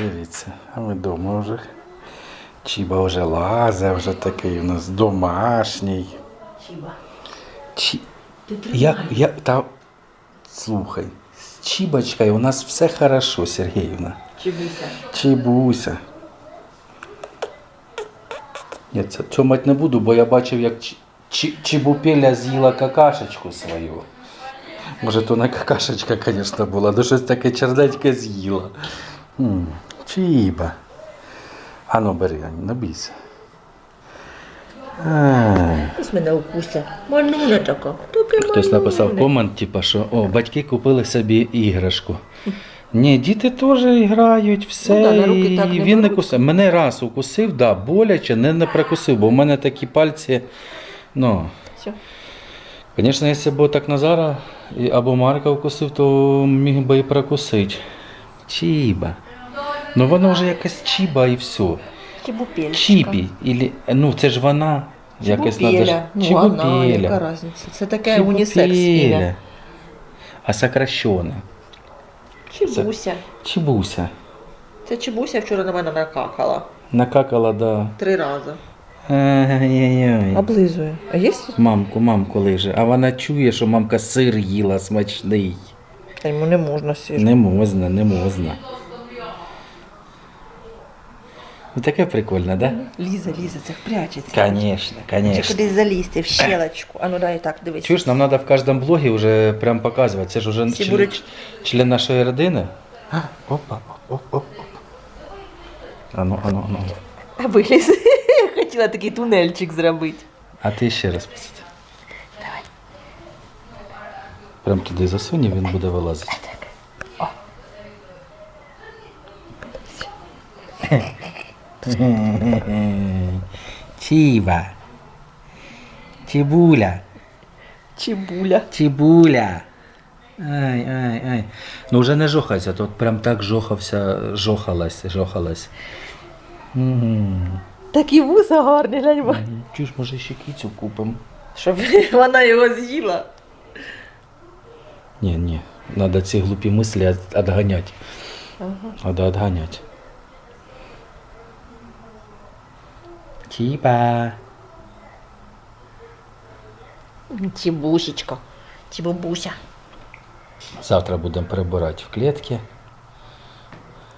Дивіться, а ми вдома вже. Чіба вже лазе, вже такий у нас домашній. Чіба. Чі... Ти Я, я, та... Слухай, з Чібочкою у нас все хорошо, Сергіївна. Чібуся. Чібуся. Ні, це цьомать не буду, бо я бачив, як Чі- Чі- Чібупеля з'їла какашечку свою. Може, то не какашечка, звісно, була, але щось таке черненьке з'їла. М, Чіба. Ану, бери, Ані, набійся. А. Ось мене укуся. Мануля така. Таке Хтось написав комент, типу, що о, батьки купили собі іграшку. Ні, діти теж грають, все. Ну да, на руки так і не він не беруть. кусив. Мене раз укусив, да, боляче, не, не прикусив, бо в мене такі пальці. Ну, Все. звісно, якщо б так Назара і- або Марка укусив, то міг би і прокусити. Чіба. Ну воно вже якась чіба і все. Чебупельчика. Чіпі. Ілі, ну це ж вона. Якось надо ж- Чебупеля. Ну, вона, яка Чебупеля. різниця? Це таке унісекс ім'я. Чебупеля. А сокращене. Чебуся. Чебуся. Це Чебуся вчора на мене накакала. Накакала, да. Три рази. Ай-яй-яй. Облизує. А є? Мамку, мамку лиже. А вона чує, що мамка сир їла смачний. Та йому не можна сіж. Не можна, не можна. Ну, Таке прикольне, да? Ліза, Ліза, це прячеться. Конечно, Чи конечно. кудись залізти в щелочку. А ну дай так, дивись. Чуєш, нам треба в кожному блогі вже прям показувати. Це ж вже Всі член, будуть- член нашої родини. А, Опа, оп, оп, оп. Ану, ану, ану. А виліз. Я хотіла такий тунельчик зробити. А ти ще раз посиди. Давай. Прям туди засунь, і він буде вилазити. Чіва. Чебуля. Чебуля. Чебуля. Ай, ай, ай. Ну вже не жохайся, тут прям так жохався, жохалась, жохалась. Угу. Такі вуса гарні, глянь. ба. Чуєш, може ще кицю купимо? Щоб вона його з'їла. Ні, ні. Надо ці глупі мислі. Ага. Надо отгонять. Чіпа. Чебушечка. Чебубуся. Завтра будемо прибирати в клітки.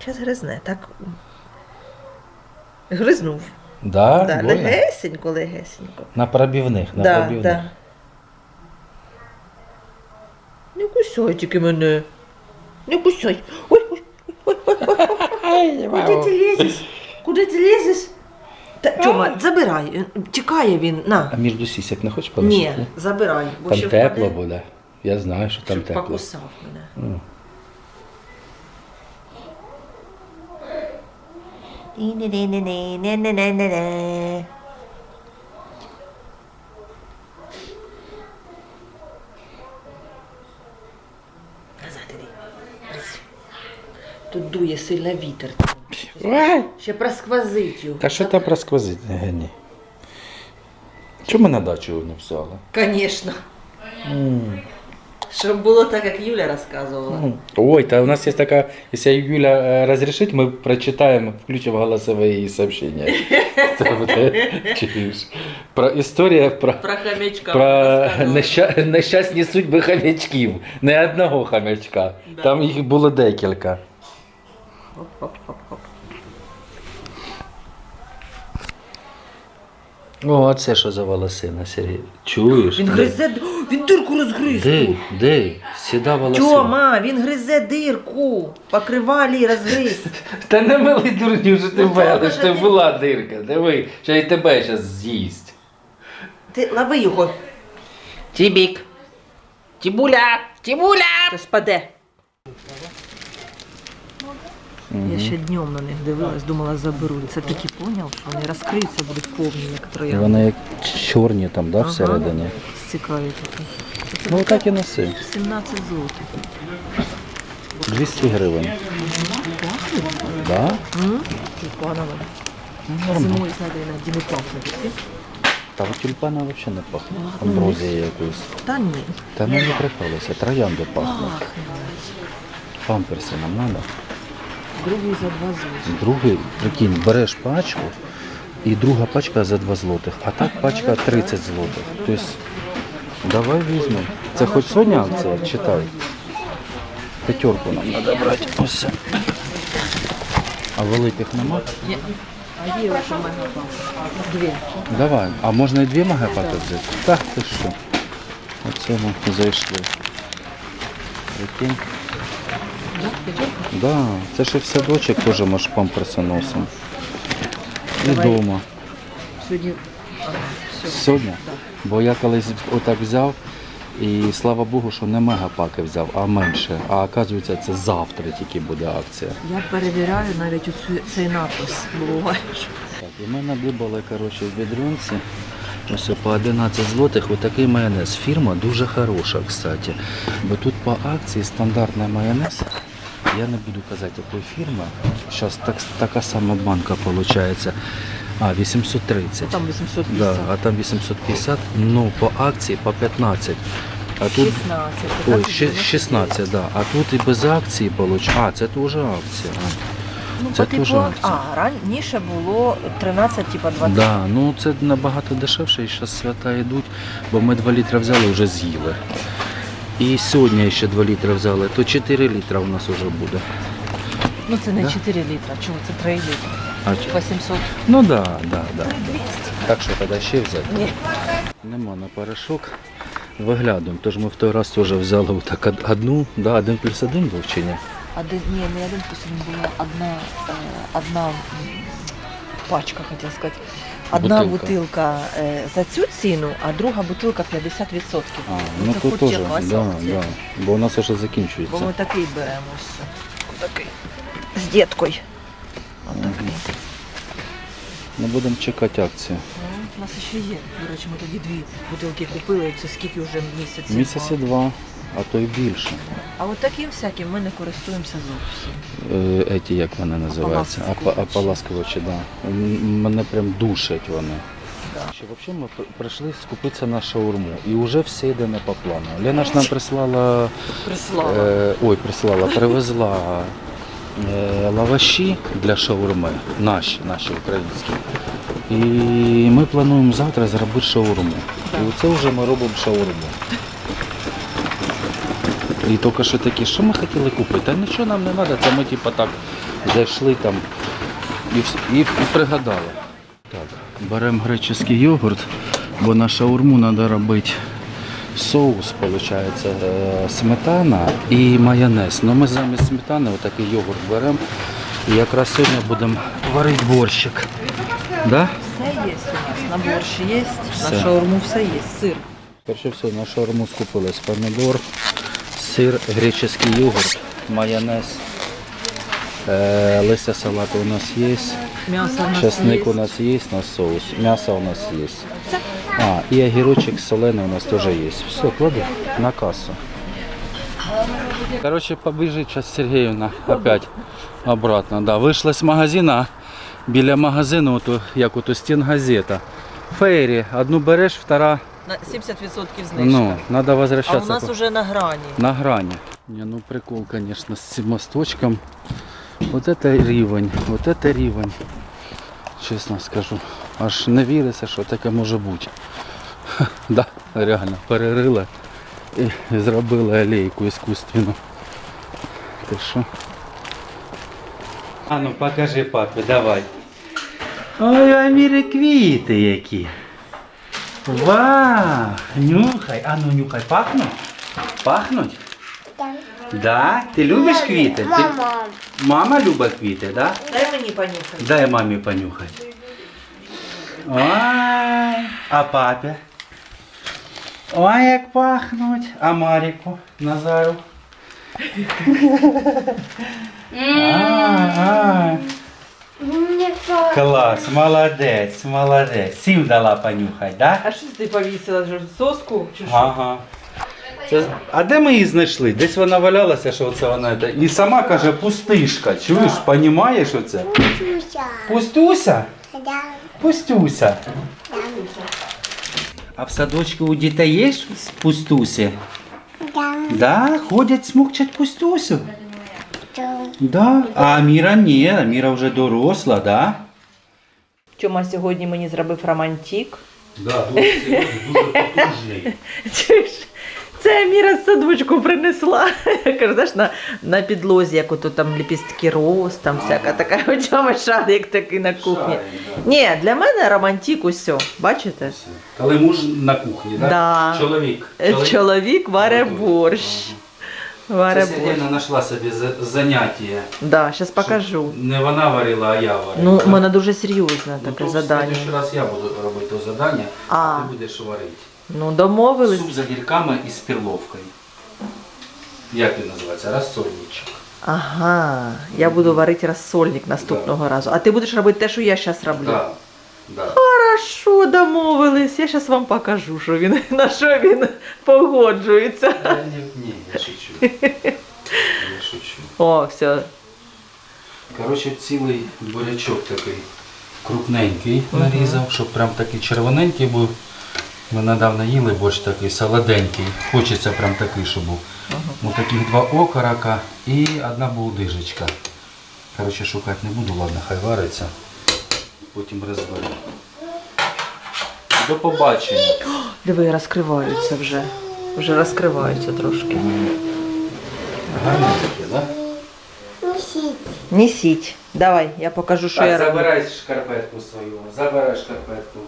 Зараз гризне, так? Да, Гризнув. Да, больно? легесенько, легесенько. На пробівних, на Да, пробівних. да. Не кусай тільки мене. Не кусай. Ой, ой, ой, ой, ой, ой. Куди ти лізеш? Куди ти лізеш? Та, Тьома, забирай. Тікає він. На. А між сісяк не хочеш полишити? Ні, забирай. Бо Там ще тепло впаде, буде. Я знаю, що там щоб тепло. покусав мене. Ну. Не-не-не-не-не-не-не-не. Назад іди. Брись. Тут дує сильно вітер. Ще просквозить його. Та що там розквозить? Ні. Чому на дачу не взяла? Звісно. Щоб було так, як Юля розказувала. Ой, та у нас есть такая, если Юля э, разрешит, мы прочитаем, включим голосовые сообщения. Это вот, э, чуешь? Про історія про, Про хомячка про розказувала. неща- нещасні судьби хомячків. Не одного хомячка. Да. Там їх було декілька. Хоп-хоп-хоп-хоп. О, а це що за волосина, Сергій? Чуєш? Він Де? гризе, він дирку розгриз Де? Де? Сіда волосина. Тьома, він гризе дирку. Покривалі розгриз. Та не мили дурню, що ти Ну, ти ти- була дирка. Диви, що і тебе зараз з'їсть. Ти лови його. Тібік. Тібуля! Тібуля! Спаде. Я ще днем на них дивилась, думала заберуть. Це таки поняв, що вони розкриються, будуть повні, як троянди. Вони як чорні там, да, Ага. всередині. Цікаві такі. Ну так і носи. 17 злотих. 200 гривень. Да? Тюльпанове. Зимою, знаєте, іноді не пахне. такі. Та от тюльпана взагалі не пахне. Амброзія якоюсь. Та ні. Та ну не прикалися, троянди пахнуть. Пахне. Памперси нам треба. Другий за два злотих. Другий, прикинь, береш пачку і друга пачка за 2 злотих, а так пачка 30 злотих. Тобто, давай візьмемо. Це хоч сьогодні акція, читай. П'ятерку нам треба брати. Ось. А великих нема? Ні. А є вже мегапак. Дві. Давай. А можна і дві магапати взяти? Так, ти що? Оце ми зайшли. Прикинь. Да? Це і в садочок теж можеш памперси носимо. І вдома. Сьогодні. Сьогодні? Бо я колись отак взяв, і слава Богу, що не мегапаки взяв, а менше. А оказується, це завтра тільки буде акція. Я перевіряю навіть оцю, цей напис. Буває. Так, і ми надибали коротше, в відрюнці. Ось по 11 злотих отакий майонез. Фірма дуже хороша, кстати. Бо тут по акції стандартний майонез. Я не буду казати, якої фірми. Зараз так, така сама банка виходить. А, 830. Там 850. Да, а там 850, ну по акції по 15. А тут 16. ой, ще- 16, да. А тут і без акції получ. А, це теж акція. Ну, Це по типу, теж акція. а, раніше було 13, типа 20. Да, ну це набагато дешевше, і зараз свята йдуть, бо ми 2 літри взяли, вже з'їли. І сьогодні ще 2 літри взяли, то 4 літра у нас вже буде. Ну це не Да? 4 літра, чого це 3 літра. А, 800. ну да, да, да. Так що тоді ще взяти? Ні. Нема на порошок. Виглядом. Тож ми в той раз теж взяли отак одну, да, один плюс один був чи ні? Один, ні, не один плюс один була одна, е, одна пачка, хотів сказати. Одна Бутилка. бутилка, е, за цю ціну, а друга бутилка 50%. А, ну це хоч теж, якась да, акція. да. Бо у нас вже Бо ми такий беремо. ось. Такий. З діткою. Отакий. Ми будемо чекати акцію. Ну, у нас ще є. До речі, ми тоді дві бутилки купили, це скільки вже місяців. Місяці два, а то й більше. А от таким всяким ми не користуємося зовсім. Е, Еті, як вони називаються? Ополаскувачі. Апа- да. Мене прям душать вони. Ще взагалі ми прийшли скупитися на шаурму і вже все йде не по плану. Лена ж нам прислала, Прислала. е, ой, прислала, привезла е, лаваші для шаурми, наші, наші українські. І ми плануємо завтра зробити шаурму. І оце вже ми робимо шаурму. І тільки що такі, що ми хотіли купити? Та нічого нам не треба, це ми типу так зайшли там і, і, і пригадали. Так, беремо греческий йогурт, бо на шаурму треба робити соус, виходить, е, сметана і майонез. Ну ми замість сметани отакий йогурт беремо. І якраз сьогодні будемо варити борщик. Да? Все є у нас. На борщ є, Все. на шаурму все є. Сир. Перше все, на шаурму скупились помідор, сир, греческий йогурт, майонез, е, листя салату у нас є, М'ясо у нас є. на соус, м'ясо у нас є. А, і огірочок солений у нас теж є. Все, клади на кассу. Короче, побежит сейчас Сергеевна опять обратно. Да, вийшла з магазина, біля магазину, як ото стінгазета. Фейрі, одну береш, втора, На 70% знижка. ну, треба а у нас уже на грані. На грани. Не, ну прикол, конечно, с мосточком. Вот это рівень, вот это рівень. Чесно скажу. Аж не віриться, що таке може бути. Ха, Да, реально, перерили і зробили алейку іскусственну. Ти що? А ну покажи папі, давай. Ой, Аміри квіти які. Вау! Нюхай, а ну нюхай, пахнуть? Пахнуть? Так. Да? Ти любиш квіти? Ти- Мама. Мама любить квіти, да? Дай мені понюхати. Дай мамі понюхати. Ой, а папі? Ой, як пахнуть. А Маріку, Назару? А, а. Клас, молодець, молодець. Всім дала понюхати, да? А що ти повісила вже соску? Чи що? Ага. Це... А де ми її знайшли? Десь вона валялася, що це вона. І сама каже, пустишка. Чуєш, понімаєш оце? Пустюся. Пустуся? Да. Пустюся. Да. А в садочку у дітей є пустусі? Да. Да, ходять, смокчать пустусю. Что? Да? А Аміра ні, Аміра вже доросла, да? Тьома сьогодні мені зробив романтик. Да, дуже дуже потужний. Чуєш? Це Міра з садочку принесла. Я кажу, знаєш, на, на підлозі, як ото там ліпістки роз, там всяка така у чому шарик такий на кухні. Ні, для мене романтик усе. Бачите? Коли муж на кухні, да? Да. Чоловік. Е, Чоловік варе борщ. Варе борщ. Сергійна знайшла собі за- заняття. Да, зараз покажу. Не вона варила, а я варила. Ну, у мене дуже серйозне Ну, таке то в задання. следующий раз я буду робити то задання, а, А. ти будеш варити. Ну, домовились. Суп з огірками і з перловкою. Як він називається? Розсольничок. Ага, я буду варити розсольник наступного разу. А ти будеш робити те, що я зараз роблю. Да. Да. Хорошо, домовились. Я зараз вам покажу, що він, на що він погоджується. Не, ні, я шучу. Я шучу. О, все. Коротше, цілий бурячок такий крупненький нарізав, щоб прям такий червоненький був. Ми недавно їли борщ такий солоденький. Хочеться прям такий, щоб був. Ось таких два окорока і одна булдижечка. Коротше, шукати не буду, ладно, хай вариться. Потім розберу. До побачення. Диви, розкриваються вже. Вже розкриваються трошки. Гарно таке, так? Несіть. Давай, я покажу, що я Так, роблю. забирай шкарпетку свою. Забирай шкарпетку.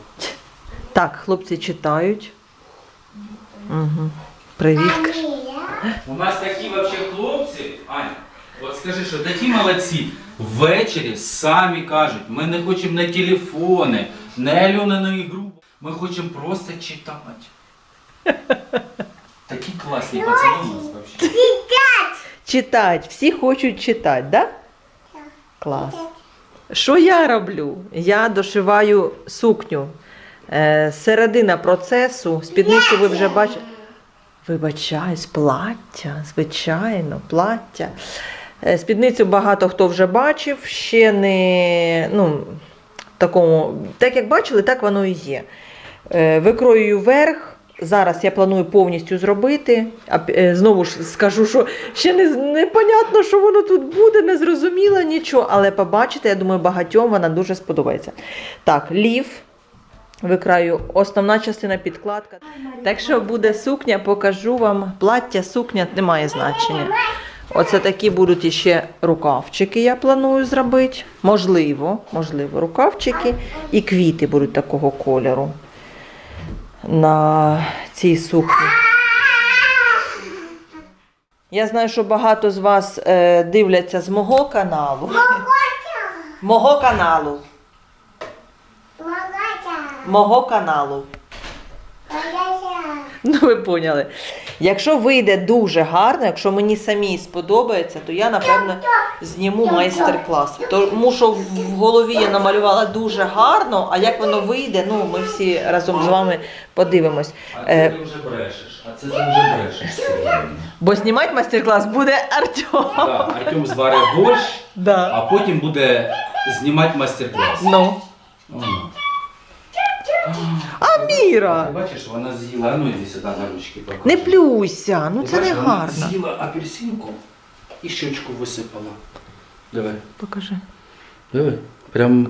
Так, хлопці читають. Угу. Привіт. У нас такі вообще хлопці, Аня, от скажи, що такі молодці. Ввечері самі кажуть, ми не хочемо на телефони, не Альону ігру, ми хочемо просто читати. Такі класні пацани у нас вообще. Читать. Всі хочуть читати, да? Клас. Що я роблю? Я дошиваю сукню. Е, середина процесу. Спідницю ви вже бачите. Вибачаюсь, плаття, звичайно, плаття. Е, Спідницю багато хто вже бачив, ще не ну, такому, так як бачили, так воно і є. Е, Викроюю верх. Зараз я планую повністю зробити. А е, знову ж скажу, що ще не, непонятно, що воно тут буде, не зрозуміло нічого, але побачите, я думаю, багатьом вона дуже сподобається. Так, лів. Викраю основна частина підкладка. Так що буде сукня, покажу вам. Плаття, сукня не має значення. Оце такі будуть іще рукавчики, я планую зробити. Можливо, можливо, рукавчики і квіти будуть такого кольору на цій сукні. Я знаю, що багато з вас е, дивляться з мого каналу. Мого каналу. Магаза. Мого каналу. Ну, ви поняли. Якщо вийде дуже гарно, якщо мені самій сподобається, то я напевно зніму майстер-клас. Тому що в голові я намалювала дуже гарно, а як воно вийде, ну ми всі разом з вами подивимось. А Е, це ти вже брешеш, а це ти вже брешеш, Бо знімати майстер-клас буде Артем. Да, Артем зварить борщ, Да. а потім буде знімати майстер-клас. Ну. Воно. А Міра! Ти бачиш, вона з'їла, ну іди сюди на ручки покажи. Не плюйся, ну Ти це не бачиш, вона гарно. З'їла апельсинку і щочку висипала. Давай. Покажи. Давай. Прям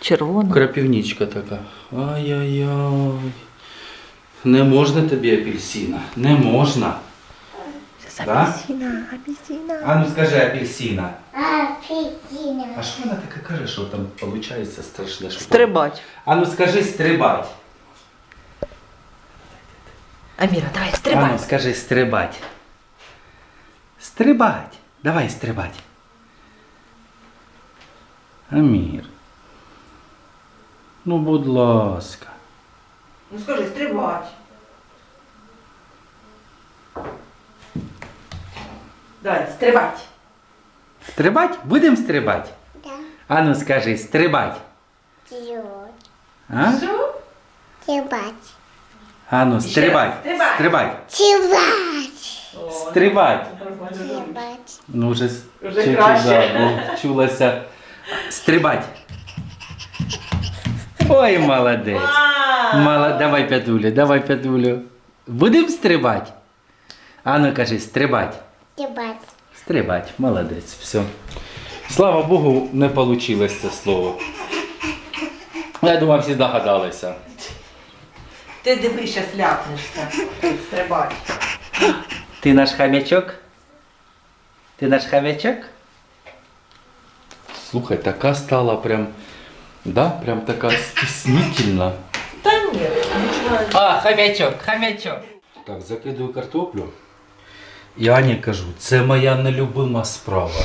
Червона. крапівничка така. Ай-яй-яй. Не можна тобі апельсина. Не можна. Да? апельсина, апельсина. А ну скажи апельсина. Апельсина. А що вона таке каже, що там виходить страшне? Що Стрибать. А ну скажи стрибать. Аміра, давай, А ну скажи стрибать. Стрибать. Давай стрибать. Амір. Ну, будь ласка. Ну скажи, стрибать. Давай, стрибать. Стрибать? Будемо стрибать? Да. А ну скажи, стрибать. Тиот. А? Що? Тибать. А ну, стрибать. Стрибать. Стрибать. Стрибать. Тибать. Ну, вже, с- Вже чуть-чуть, краще. да, ну, чулася. Стрибать. Ой, молодець. Мала... Давай п'ятулю, давай п'ятулю. Будемо стрибать? А ну кажи, стрибать. Тибать. Стрибать, молодець, все. Слава Богу, не вийшло це слово. Я думаю, всі догадалися. Ти дивися, сляпнешся. Стрибай. Ти наш хам'ячок? Ти наш хам'ячок? Слухай, така стала прям. Да, прям така стіснительна. Та ні, нічого. А, хам'ячок, хам'ячок. Так, закидую картоплю. І Ані кажу, це моя нелюбима справа.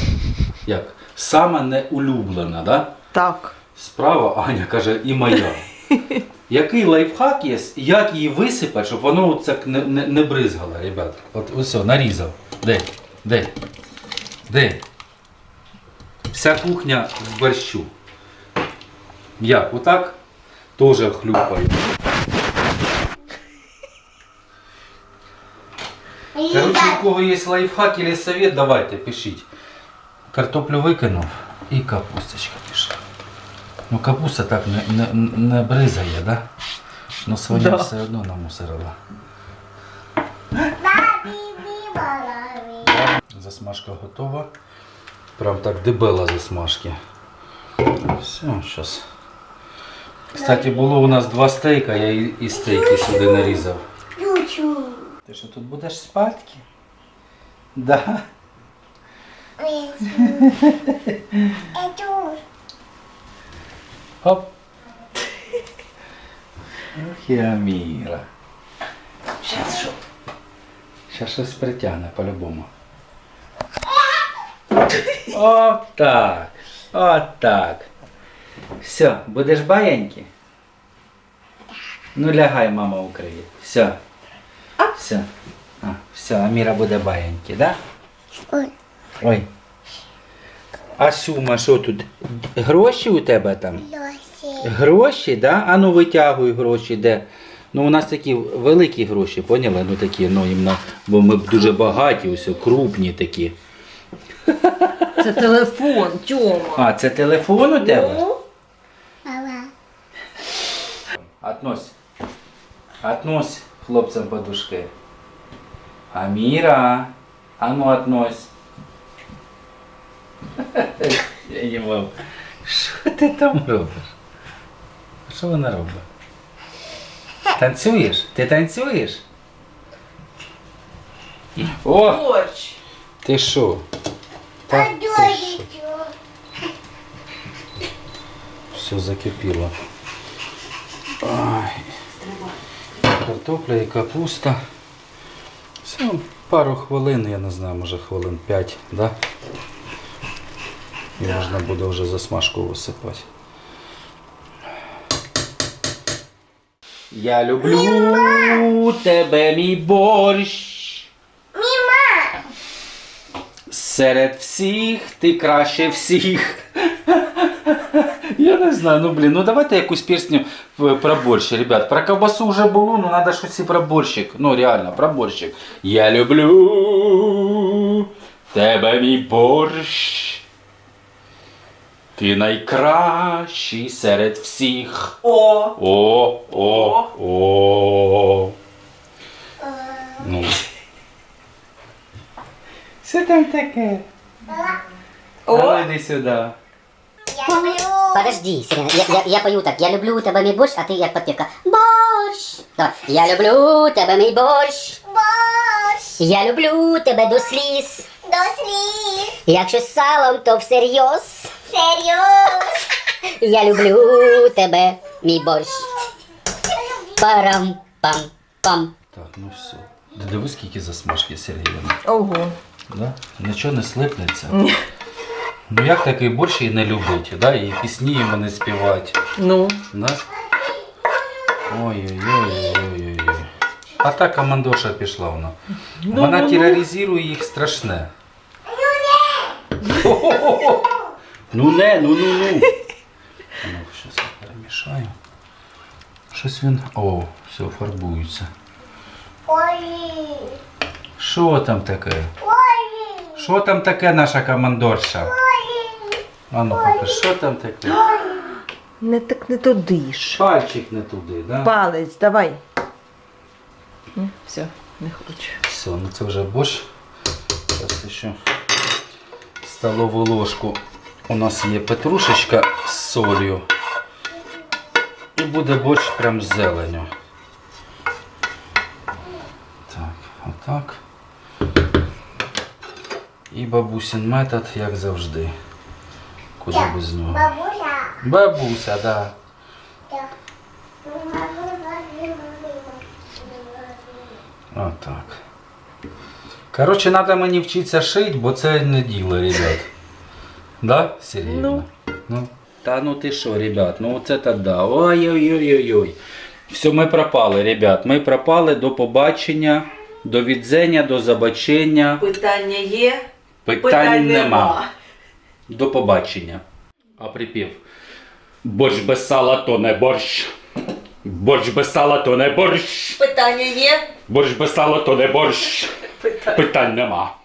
Як? Саме неулюблена, да? Так. Справа, Аня каже, і моя. Який лайфхак є, як її висипати, щоб воно так не, не, не бризгало, ребят. От ось, нарізав. Де? Де? Де? Вся кухня в борщу. Як? Отак? Тоже хлюпаю. Короче, у кого є лайфхак или совет, давайте, пишіть. Картоплю викинув і капусточка пішла. Ну капуста так не, не, не бризає, да? Ну свиня Да. все одно намусорила. Засмажка готова. Прям так дебела засмажки. Все, зараз. Кстати, було у нас два стейка, я і, стейки сюди нарізав. Ти що тут будеш спадки? Да. Оп. Ох, я міра. Щас що? Сейчас щось притягне по-любому. О, так. О, так. Все, будеш баєньки? Ну лягай, мама укриє. Все. Все. А, все, Аміра буде баєньки, да? Ой. Ой. А Сюма, що тут? Гроші у тебе там? Лоси. Гроші, да? А ну витягуй гроші, де? Ну, у нас такі великі гроші, поняли? Ну такі, ну іменно, бо ми дуже багаті, ось крупні такі. Це телефон, Тьома. А, це телефон у тебе? Ну, Мама. Относь. Относь хлопцям подушки. Аміра. А ну относь. Я не можу. Що ти там робиш? Що вона робить? Танцюєш? Ти танцюєш? О! борщ. Ти що? Так, ти що? Все закипіло. Ай. Картопля і капуста. Все, пару хвилин, я не знаю, може хвилин 5, да? І можна буде вже засмажку висипати. Я люблю тебе, мій борщ. Мима. Серед всіх ти краще всіх. Я не знаю, ну блін, ну давайте якусь пісню е, про борщ, ребят. Про ковбасу вже було, ну треба щось і про борщик. Ну реально, про борщик. Я люблю тебе, мій борщ. Ти найкращий серед всіх. О. О, о, о. Ну. Що там таке? О. Давай йди сюди. Люблю. Подожди, Серена, я, я, я пою так. Я люблю тебе, мій борщ, а ти як подпівка. Борщ! Давай. Я люблю тебе, мій борщ. Борщ. Я люблю тебе до сліз. До сліз. Якщо з салом, то всерйоз. Серйоз. Я люблю тебе, мій борщ. Парам-пам-пам. Так, ну все. Дивись, скільки засмажки Сергіївна. Ого. Да? Нічого не слипнеться. Ну як такий борщ і не любить, да? і пісні йому не співати. Ну. Да? Ой-ой-ой-ой-ой-ой. А та командоша пішла вона. Ну, Вона ну, ну. тероризує їх страшне. Хо-хо-хо. Ну не, ну ну ну. Ну, зараз я перемішаю. Щось він. О, все, фарбується. Ой. Що там таке? Ой. Що там таке наша командорша? А ну покажи, що там таке? Не так не туди ж. Пальчик не туди, да? Палець, давай. Ну, Все, не хочу. Все, ну це вже борщ. Зараз ще столову ложку у нас є петрушечка з солью. І буде борщ прям з зеленю. Так, отак. І бабусин метод, як завжди. Куди без нього? Бабуся. Бабуся, да. Отак. Коротше, треба мені вчитися шити, бо це не діло, ребят. Да, Сергій? Ну. ну. Та ну ти що, ребят, ну оце та да. Ой-ой-ой-ой. Все, ми пропали, ребят. Ми пропали до побачення, до відзення, до забачення. Питання є, Питань, нема. До побачення. А припів. Борщ без сала то не борщ. Борщ без сала то не борщ. Питання є, Борщ без сала то не борщ. питання. Питань нема.